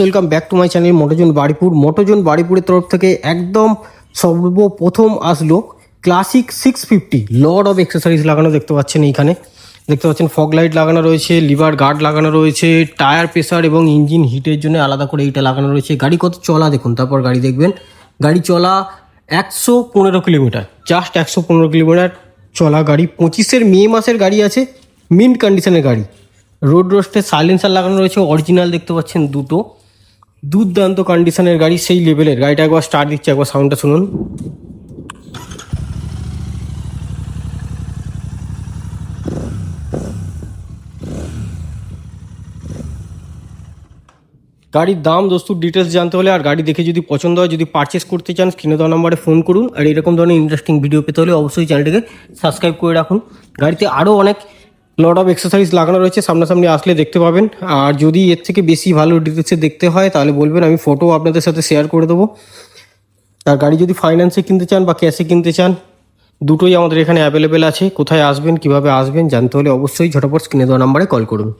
Welcome back to my channel Motozone Baruipur Motozone বাড়িপুরের তরফ থেকে একদম সর্বপ্রথম আসলো classic six fifty lord of accessories লাগানো দেখতে পাচ্ছেন এইখানে। দেখতে পাচ্ছেন ফগ লাইট লাগানো রয়েছে লিভার গার্ড লাগানো রয়েছে টায়ার প্রেসার এবং ইঞ্জিন হিটের জন্য আলাদা করে এইটা লাগানো রয়েছে। গাড়ি কত চলা দেখুন, তারপর গাড়ি দেখবেন। গাড়ি চলা একশো পনেরো কিলোমিটার জাস্ট একশো পনেরো কিলোমিটার চলা গাড়ি। পঁচিশের মে মাসের গাড়ি আছে মিন্ট কন্ডিশনের গাড়ি। রোড রোস্টে সাইলেন্সার লাগানো রয়েছে অরিজিনাল দেখতে পাচ্ছেন দুটো। দুর্দান্ত কন্ডিশনের গাড়ি, সেই লেভেলের গাড়িটা একবার স্টার্ট দিচ্ছে, একবার সাউন্ডটা শুনুন। গাড়ির দাম দস্তুর ডিটেলস জানতে হলে আর গাড়ি দেখে যদি পছন্দ হয়, যদি পারচেস করতে চান, স্ক্রিনে দেওয়া নাম্বারে ফোন করুন। আর এরকম ধরনের ইন্টারেস্টিং ভিডিও পেতে হলে অবশ্যই চ্যানেলটিকে সাবস্ক্রাইব করে রাখুন। গাড়িতে আরও অনেক লট অফ এক্সারসাইজ লাগানো রয়েছে, সামনাসামনি আসলে দেখতে পাবেন। আর যদি এর থেকে বেশি ভালো ডিটেলসে দেখতে হয়, তাহলে বলবেন, আমি ফটো আপনাদের সাথে শেয়ার করে দেবো। আর গাড়ি যদি ফাইন্যান্সে কিনতে চান বা ক্যাশে কিনতে চান, দুটোই আমাদের এখানে অ্যাভেলেবেল আছে। কোথায় আসবেন, কীভাবে আসবেন, জানতে হলে অবশ্যই ঝটপট স্ক্রিনে দেওয়া নাম্বারে কল করুন।